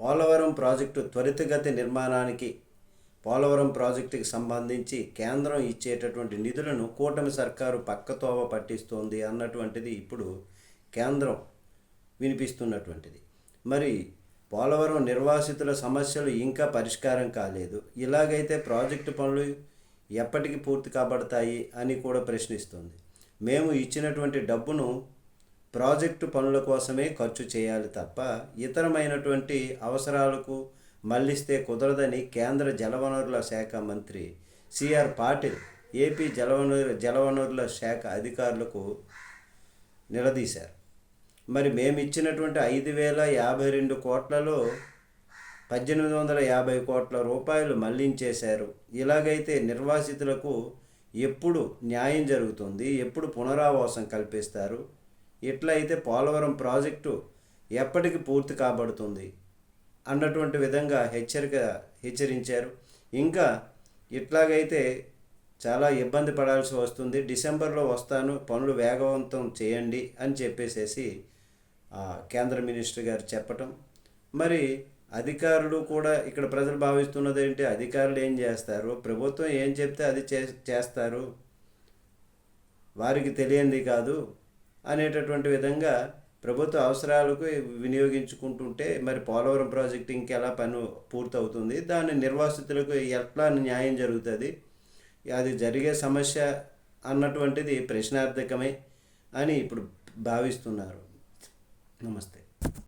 Polavaram project త్వరితగతి నిర్మాణానికి పోలవరం ప్రాజెక్టుకి సంబంధించి కేంద్రం ఇచ్చేటటువంటి నిధులను కూటమి సర్కారు పక్కతోవ పట్టిస్తోంది అన్నటువంటిది ఇప్పుడు కేంద్రం వినిపిస్తున్నటువంటిది. మరి పోలవరం నిర్వాసితుల సమస్యలు ఇంకా పరిష్కారం కాలేదు. ఇలాగైతే ప్రాజెక్టు పనులు ఎప్పటికి పూర్తి కాబడతాయి అని కూడా ప్రశ్నిస్తుంది. మేము ఇచ్చినటువంటి డబ్బును ప్రాజెక్టు పనుల కోసమే ఖర్చు చేయాలి తప్ప ఇతరమైనటువంటి అవసరాలకు మళ్ళిస్తే కుదరదని కేంద్ర జలవనరుల శాఖ మంత్రి సిఆర్ పాటిల్ ఏపీ జలవనరు జలవనరుల శాఖ అధికారులకు నిలదీశారు. మరి మేము ఇచ్చినటువంటి ఐదు వేల యాభై రెండు కోట్లలో పద్దెనిమిది వందల యాభై కోట్ల రూపాయలు మళ్ళించేశారు. ఇలాగైతే నిర్వాసితులకు ఎప్పుడు న్యాయం జరుగుతుంది? ఎప్పుడు పునరావాసం కల్పిస్తారు? ఇట్లా అయితే పోలవరం ప్రాజెక్టు ఎప్పటికి పూర్తి కాబడుతుంది అన్నటువంటి విధంగా హెచ్చరిక హెచ్చరించారు. ఇంకా ఇట్లాగైతే చాలా ఇబ్బంది పడాల్సి వస్తుంది. డిసెంబర్లో వస్తాను పనులు వేగవంతం చేయండి అని చెప్పేసేసి కేంద్ర మినిస్టర్ గారు చెప్పటం. మరి అధికారులు కూడా ఇక్కడ ప్రజలు భావిస్తున్నది ఏంటి? అధికారులు ఏం చేస్తారు? ప్రభుత్వం ఏం చెప్తే అది చే చేస్తారు? వారికి తెలియంది కాదు. అనేటటువంటి విధంగా ప్రభుత్వ అవసరాలకు వినియోగించుకుంటుంటే మరి పోలవరం ప్రాజెక్ట్ ఇంకెలా పని పూర్తవుతుంది? దాని నిర్వాసితులకు ఎట్లా న్యాయం జరుగుతుంది? అది జరిగే సమస్య అన్నటువంటిది ప్రశ్నార్థకమే అని ఇప్పుడు భావిస్తున్నారు. నమస్తే.